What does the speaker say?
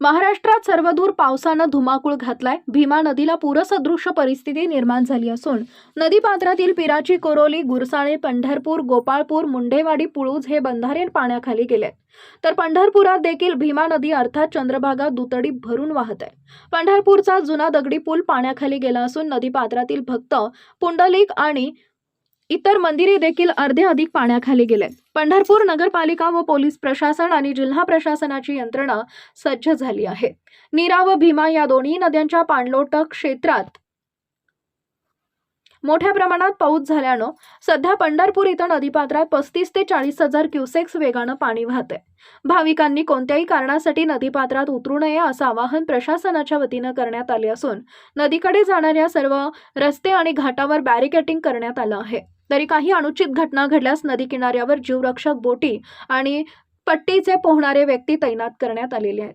महाराष्ट्रात सर्वदूर पावसानं धुमाकूळ घातलाय. भीमा नदीला पूरसदृश्य परिस्थिती निर्माण झाली असून नदीपात्रातील पिराची कोरोली गुरसाळे पंढरपूर गोपाळपूर मुंडेवाडी पुळूज हे बंधारे पाण्याखाली गेलेत. तर पंढरपुरात देखील भीमा नदी अर्थात चंद्रभागा दुतडी भरून वाहत आहे. पंढरपूरचा जुना दगडी पूल पाण्याखाली गेला असून नदीपात्रातील भक्त पुंडलिक आणि इतर मंदिरे देखील अर्धे अधिक पाण्याखाली गेले. पंढरपूर नगरपालिका व पोलीस प्रशासन आणि जिल्हा प्रशासनाची यंत्रणा सज्ज झाली आहे. नीरा व भीमा या दोन्ही नद्यांच्या पाणलोट क्षेत्रात मोठ्या प्रमाणात पाऊस झाल्यानं सध्या पंढरपूर इथं नदीपात्रात पस्तीस ते चाळीस हजार क्युसेक्स वेगानं पाणी वाहतंय. भाविकांनी कोणत्याही कारणासाठी नदीपात्रात उतरू नये असं आवाहन प्रशासनाच्या वतीनं करण्यात आले असून नदीकडे जाणाऱ्या सर्व रस्ते आणि घाटावर बॅरिकेटिंग करण्यात आलं आहे. तरी काही अनुचित घटना घडल्यास नदी किनाऱ्यावर जीवरक्षक बोटी आणि पट्टीचे पोहणारे व्यक्ती तैनात करण्यात आलेले आहेत.